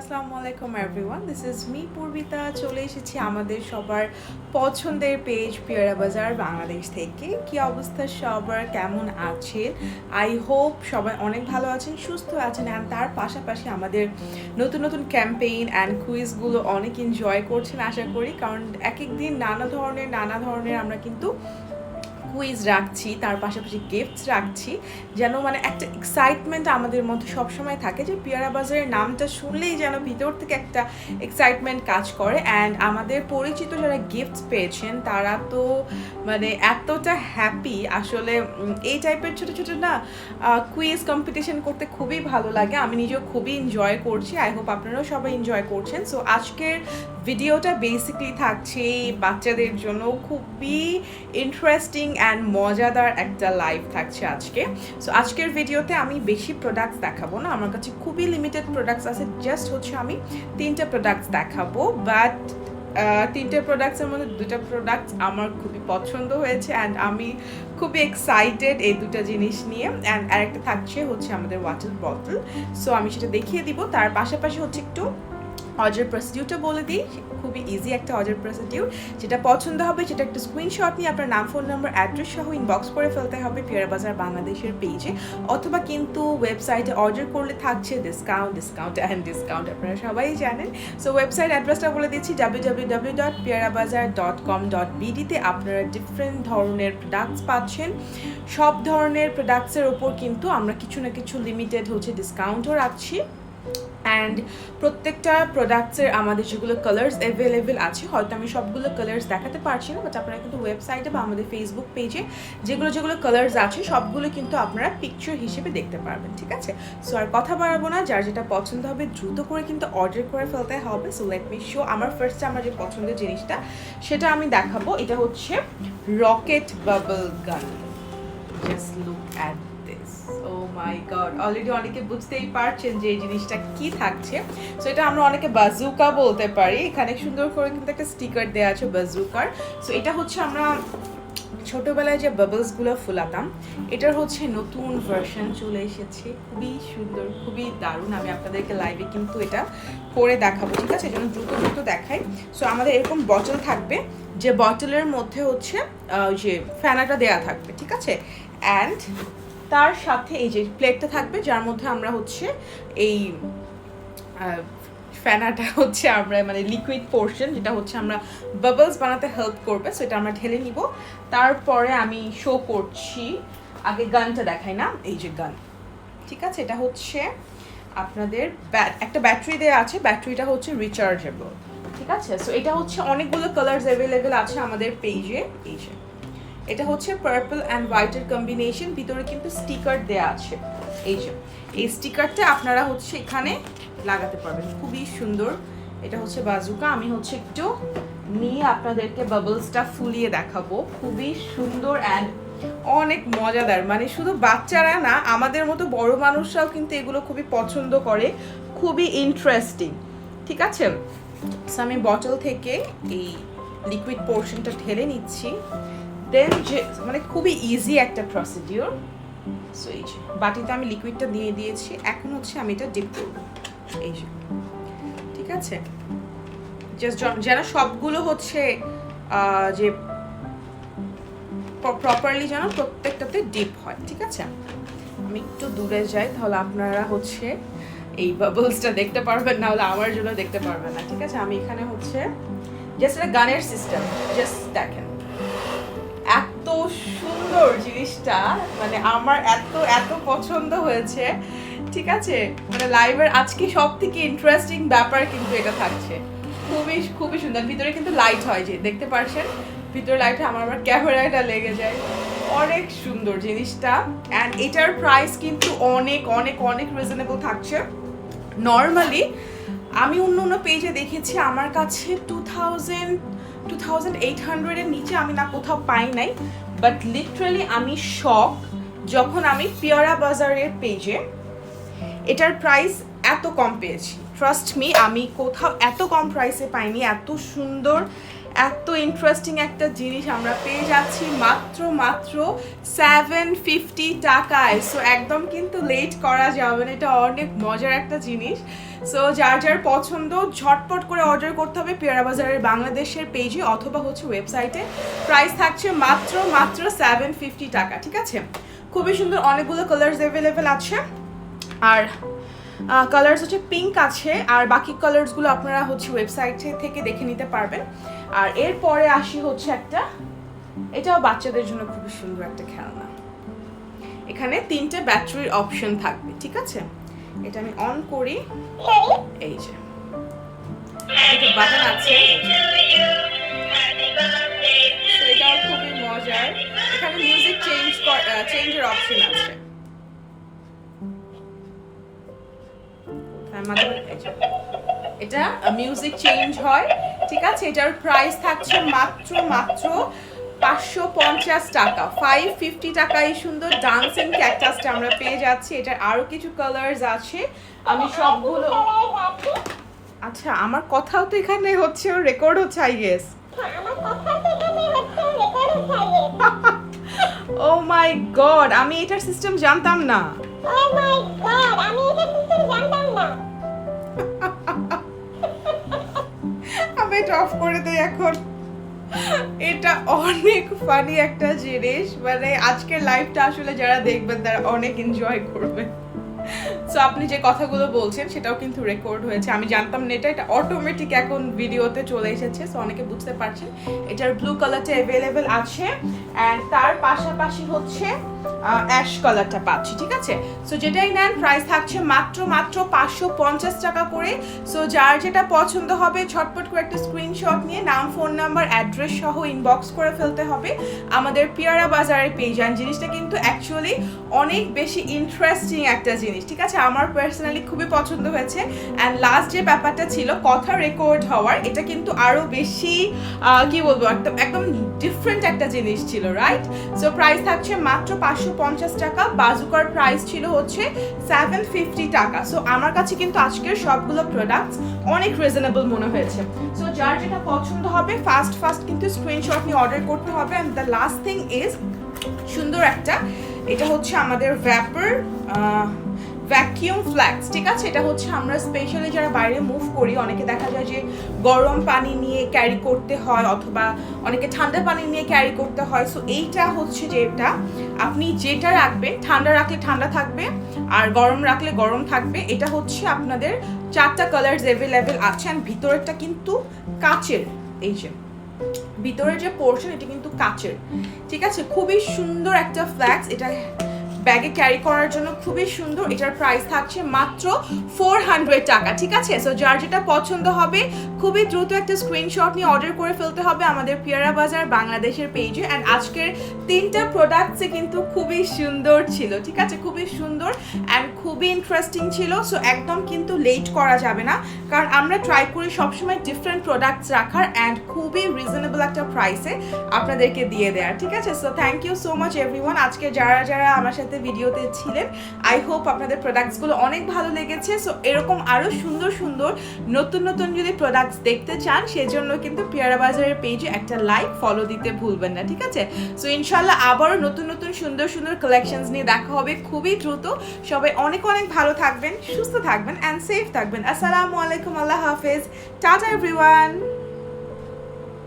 আসসালামু আলাইকুম everyone this is me Purbita চলে এসেছি আমাদের সবার পছন্দের পেজ পিয়ারা বাজার বাংলাদেশ থেকে। কি অবস্থা সবার? কেমন আছেন? আই হোপ সবাই অনেক ভালো আছেন, সুস্থ আছেন অ্যান্ড তার পাশাপাশি আমাদের নতুন নতুন ক্যাম্পেইন অ্যান্ড কুইজগুলো অনেক এনজয় করছেন, আশা করি। কারণ এক এক দিন নানা ধরনের নানা ধরনের আমরা কিন্তু কুইজ রাখছি, তার পাশাপাশি গিফটস রাখছি, যেন মানে একটা এক্সাইটমেন্ট আমাদের মধ্যে সবসময় থাকে যে পিয়ারা বাজারের নামটা শুনলেই যেন ভিতর থেকে একটা এক্সাইটমেন্ট কাজ করে অ্যান্ড আমাদের পরিচিত যারা গিফটস পেয়েছেন, তারা তো মানে এতটা হ্যাপি আসলে এই টাইপের ছোট ছোট না কুইজ কম্পিটিশন করতে খুবই ভালো লাগে। আমি নিজেও খুবই এনজয় করছি। আই হোপ আপনারাও সবাই এনজয় করছেন। সো আজকের ভিডিওটা বেসিকলি থাকছে বাচ্চাদের জন্য। খুবই ইন্টারেস্টিং অ্যান্ড মজাদার একটা লাইভ থাকছে আজকে। সো আজকের ভিডিওতে আমি বেশি প্রোডাক্টস দেখাবো না। আমার কাছে খুবই লিমিটেড প্রোডাক্টস আছে। জাস্ট হচ্ছে আমি তিনটা প্রোডাক্টস দেখাবো। বাট তিনটে প্রোডাক্টসের মধ্যে দুটো প্রোডাক্টস আমার খুবই পছন্দ হয়েছে অ্যান্ড আমি খুবই এক্সাইটেড এই দুটো জিনিস নিয়ে। অ্যান্ড আরেকটা থাকছে হচ্ছে আমাদের ওয়াটার বটল সো আমি সেটা দেখিয়ে দিব। তার পাশাপাশি হচ্ছে একটু অর্ডার প্রসিডিউরটা বলে দিই। খুবই ইজি একটা অর্ডার প্রসিডিউর যেটা পছন্দ হবে সেটা একটা স্ক্রিনশট নিয়ে আপনার নাম ফোন নাম্বার অ্যাড্রেস সহ ইনবক্স করে ফেলতে হবে পিয়ারা বাজার বাংলাদেশের পেজে অথবা কিন্তু ওয়েবসাইটে অর্ডার করলে থাকছে ডিসকাউন্ট ডিসকাউন্ট অ্যান্ড ডিসকাউন্ট আপনারা সবাই জানেন। সো ওয়েবসাইট অ্যাড্রেসটা বলে দিচ্ছি ডাব্লিউ ডাব্লিউ ডাব্লিউ ডট পিয়ারা বাজার ডট কম ডট বিডিতে আপনারা ডিফারেন্ট ধরনের প্রোডাক্টস পাচ্ছেন। সব ধরনের প্রোডাক্টসের ওপর কিন্তু আমরা কিছু না কিছু লিমিটেড হচ্ছে ডিসকাউন্টও রাখছি। অ্যান্ড প্রত্যেকটা প্রোডাক্টসের আমাদের যেগুলো কালার্স অ্যাভেলেবেল আছে, হয়তো আমি সবগুলো কালার্স দেখাতে পারছি না বাট আপনারা কিন্তু ওয়েবসাইটে বা আমাদের ফেসবুক পেজে যেগুলো যেগুলো কালার্স আছে, সবগুলো কিন্তু আপনারা পিকচার হিসেবে দেখতে পারবেন, ঠিক আছে? সো আর কথা বাড়াবো না, যার যেটা পছন্দ হবে দ্রুত করে কিন্তু অর্ডার করে ফেলতে হবে। সো লেট মি শো আমার ফার্স্টে আমার যে পছন্দের জিনিসটা, সেটা আমি দেখাবো। এটা হচ্ছে rocket bubble gun just look at my God already অনেকে বুঝতেই পারছেন যে এই জিনিসটা কি থাকছে। সো এটা আমরা অনেকে বাজুকা বলতে পারি। এখানে সুন্দর করে কিন্তু একটা স্টিকার দেওয়া আছে বাজুকার সো এটা হচ্ছে আমরা ছোটবেলায় যে বাবলসগুলো ফুলাতাম, এটার হচ্ছে নতুন ভার্সন চলে এসেছে। খুবই সুন্দর, খুবই দারুণ। আমি আপনাদেরকে লাইভে কিন্তু এটা করে দেখাবো, ঠিক আছে? যেন দ্রুত দ্রুত দেখাই। সো আমাদের এরকম বটল থাকবে, যে বটলের মধ্যে হচ্ছে যে ফ্যানাটা দেয়া থাকবে, ঠিক আছে? অ্যান্ড তার সাথে এই যে প্লেটটা থাকবে, যার মধ্যে আমরা হচ্ছে এই ফ্যানাটা হচ্ছে আমরা মানে লিকুইড পোর্শন যেটা হচ্ছে আমরা বাবলস বানাতে হেল্প করবে, সেটা আমরা ঢেলে নিব। তারপরে আমি শো করছি, আগে গানটা দেখাই না, এই যে গান ঠিক আছে? এটা হচ্ছে আপনাদের একটা ব্যাটারি দেওয়া আছে ব্যাটারিটা হচ্ছে রিচার্জেবল ঠিক আছে? সো এটা হচ্ছে অনেকগুলো কালার্স অ্যাভেলেবেল আছে আমাদের পেজে এই যে। এটা হচ্ছে পার্পল অ্যান্ড হোয়াইটের কম্বিনেশন ভিতরে কিন্তু স্টিকার দেয়া আছে। এই যে, এই স্টিকারটা আপনারা হচ্ছে এখানে লাগাতে পারবেন। খুবই সুন্দর। এটা হচ্ছে বাজুকা আমি হচ্ছে একটু নিয়ে আপনাদেরকে বাবলসটা ফুলিয়ে দেখাবো। খুবই সুন্দর অ্যান্ড অনেক মজাদার। মানে শুধু বাচ্চারা না, আমাদের মতো বড় মানুষরাও কিন্তু এগুলো খুবই পছন্দ করে। খুবই ইন্টারেস্টিং ঠিক আছে? আমি বটল থেকে এই লিকুইড পোর্শনটা ঢেলে নিচ্ছি। দেন যে মানে খুবই ইজি একটা প্রসিডিওর সো এই যে, বাটিতে আমি লিকুইডটা দিয়ে দিয়েছি। এখন হচ্ছে আমি এটা ডিপ করব। এই যে, ঠিক আছে? জাস্ট যেন সবগুলো হচ্ছে যে প্রপারলি যেন প্রত্যেকটাতে ডিপ হয়, ঠিক আছে? আমি একটু দূরে যাই, তাহলে আপনারা হচ্ছে এই বাবলসটা দেখতে পারবেন, না হলে আমার জন্য দেখতে পারবেন না, ঠিক আছে? আমি এখানে হচ্ছে জাস্ট একটা গানের সিস্টেম জাস্ট দেখেন। জিনিসটা মানে আমার এত এত পছন্দ হয়েছে। ঠিক আছে? মানে লাইভের আজকে সব থেকে ইন্টারেস্টিং ব্যাপার কিন্তু এটা থাকছে। খুবই খুবই সুন্দর। ভিতরে কিন্তু লাইট হয় যে, দেখতে পারছেন? ভিতরে লাইট আমার আবার ক্যামেরাটা লেগে যায়। অনেক সুন্দর জিনিসটা। অ্যান্ড এটার প্রাইস কিন্তু অনেক অনেক অনেক রিজনেবল থাকছে। নর্মালি আমি অন্য অন্য পেজে দেখেছি, আমার কাছে two thousand two thousand eight হান্ড্রেডের নিচে আমি না কোথাও পাই নাই। বাট লিটারালি আমি শখ যখন আমি পিয়ারা বাজারের পেজে এটার প্রাইস এত কম পেয়েছি। ট্রাস্ট মি আমি কোথাও এত কম প্রাইসে পাইনি, এত সুন্দর এত ইন্টারেস্টিং একটা জিনিস আমরা পেয়ে যাচ্ছি মাত্র মাত্র সেভেন ফিফটি টাকায়। সো একদম কিন্তু লেট করা যাবে না। এটা অনেক মজার একটা জিনিস। সো যার যার পছন্দ, ঝটপট করে অর্ডার করতে হবে পেয়ারা বাজারের বাংলাদেশের পেজে অথবা হচ্ছে ওয়েবসাইটে প্রাইস থাকছে মাত্র মাত্র সেভেন ফিফটি টাকা, ঠিক আছে? খুবই সুন্দর অনেকগুলো কালার্স অ্যাভেলেবেল আছে। আর কালার্স হচ্ছে পিঙ্ক আছে, আর বাকি কালার্সগুলো আপনারা হচ্ছে ওয়েবসাইট থেকে দেখে নিতে পারবেন। আর এরপরে আসি হচ্ছে একটা, এটাও বাচ্চাদের জন্য খুবই সুন্দর একটা খেলনা। এখানে তিনটে ব্যাটারির অপশন থাকবে, ঠিক আছে? এটা আমি অন করি। এই যে। বাটন আছে। এটাও খুবই মজার। এখানে মিউজিক চেঞ্জ চেঞ্জের অপশন আছে। তার মাধ্যমে এটা মিউজিক চেঞ্জ হয়, ঠিক আছে? এটার প্রাইস থাকছে মাত্র মাত্র পাঁচশো পঞ্চাশ টাকা। ফাইভ ফিফটি টাকা এই সুন্দর ডান্সিং ক্যাকটাসটা আমরা পেয়ে যাচ্ছি। এটার আরও কিছু কালার্স আছে। আমি সবগুলো আচ্ছা আমার কথাও তো এখানে হচ্ছে রেকর্ড হচ্ছে I guess oh my God আমি এটার সিস্টেম জানতাম না। আমি এটা অফ করে দেয় এখন। এটা অনেক ফানি একটা জিনিস। মানে আজকের লাইফটা আসলে যারা দেখবেন, তারা অনেক এনজয় করবে সো আপনি যে কথাগুলো বলছেন, সেটাও কিন্তু রেকর্ড হয়েছে। আমি জানতাম না এটা। এটা অটোমেটিক এখন ভিডিওতে চলে এসেছে। সো অনেকে বুঝতে পারছেন। এটার ব্লু কালারটা অ্যাভেলেবেল আছে। অ্যান্ড তার পাশাপাশি হচ্ছে অ্যাশ কালারটা পাচ্ছি, ঠিক আছে? সো যেটাই নেন প্রাইস থাকছে মাত্র মাত্র পাঁচশো পঞ্চাশ টাকা করে। সো যার যেটা পছন্দ হবে, ঝটপট করে একটা স্ক্রিনশট নিয়ে, নাম ফোন নাম্বার অ্যাড্রেস সহ ইনবক্স করে ফেলতে হবে। আমাদের পিয়ারা বাজারের পেজ অ্যান্ড জিনিসটা কিন্তু অ্যাকচুয়ালি অনেক বেশি ইন্টারেস্টিং একটা জিনিস, ঠিক আছে? আমার পার্সোনালি খুবই পছন্দ হয়েছে। অ্যান্ড লাস্ট যে ব্যাপারটা ছিল, কথা রেকর্ড হওয়ার, এটা কিন্তু আরও বেশি কি বলব একদম একদম ডিফারেন্ট একটা জিনিস ছিল। রাইট সো প্রাইস থাকছে মাত্র পাঁচশো পঞ্চাশ টাকা। বাজুকার প্রাইস ছিল হচ্ছে সেভেন ফিফটি টাকা। সো আমার কাছে কিন্তু আজকের সবগুলো প্রোডাক্টস অনেক রিজনেবল মনে হয়েছে। সো যার যেটা পছন্দ হবে ফাস্ট ফাস্ট কিন্তু স্ক্রিনশট নিয়ে অর্ডার করতে হবে। And the last thing is সুন্দর একটা, এটা হচ্ছে আমাদের ভ্যাপার ভ্যাকিউম ফ্ল্যাক্স ঠিক আছে? এটা হচ্ছে আমরা স্পেশালি যারা বাইরে মুভ করি, অনেকে দেখা যায় যে গরম পানি নিয়ে ক্যারি করতে হয় অথবা অনেকে ঠান্ডা পানি নিয়ে ক্যারি করতে হয়। সো এইটা হচ্ছে যেটা আপনি যেটা রাখবেন ঠান্ডা রাখলে ঠান্ডা থাকবে আর গরম রাখলে গরম থাকবে। এটা হচ্ছে আপনাদের চারটা কালার্স অ্যাভেলেবেল আছে আর ভিতরেরটা কিন্তু কাচের, এই যে। ভিতরের যে পোর্শন এটা কিন্তু কাচের। ঠিক আছে? খুবই সুন্দর একটা ফ্ল্যাক্স এটা ব্যাগে ক্যারি করার জন্য খুবই সুন্দর। এটার প্রাইস থাকছে মাত্র ফোর হান্ড্রেড টাকা, ঠিক আছে? সো যার যেটা পছন্দ হবে, খুবই দ্রুত একটা স্ক্রিনশট নিয়ে অর্ডার করে ফেলতে হবে আমাদের পিয়ারা বাজার বাংলাদেশের পেজে অ্যান্ড আজকের তিনটা প্রোডাক্টসে কিন্তু খুবই সুন্দর ছিল, ঠিক আছে? খুবই সুন্দর অ্যান্ড খুবই ইন্টারেস্টিং ছিল। সো একদম কিন্তু লেট করা যাবে না। কারণ আমরা ট্রাই করি সবসময় ডিফারেন্ট প্রোডাক্টস রাখার অ্যান্ড খুবই রিজনেবল একটা প্রাইসে আপনাদেরকে দিয়ে দেওয়ার, ঠিক আছে? So thank you so much everyone আজকে যারা যারা আমার সাথে ভিডিওতে ছিলেন। আই হোপ আপনাদের প্রোডাক্টসগুলো অনেক ভালো লেগেছে। সো এরকম আরও সুন্দর সুন্দর, নতুন নতুন যদি প্রোডাক্টস দেখতে চান, সেজন্য কিন্তু পিয়ারা বাজারের পেজে একটা লাইক ফলো দিতে ভুলবেন না, ঠিক আছে? সো ইনশাল্লাহ আবারও নতুন নতুন, সুন্দর সুন্দর কালেকশনস নিয়ে দেখা হবে খুবই দ্রুত। সবাই অনেক অনেক ভালো থাকবেন, সুস্থ থাকবেন অ্যান্ড সেফ থাকবেন। আসসালামু আলাইকুম, আল্লাহ হাফেজ। Tata everyone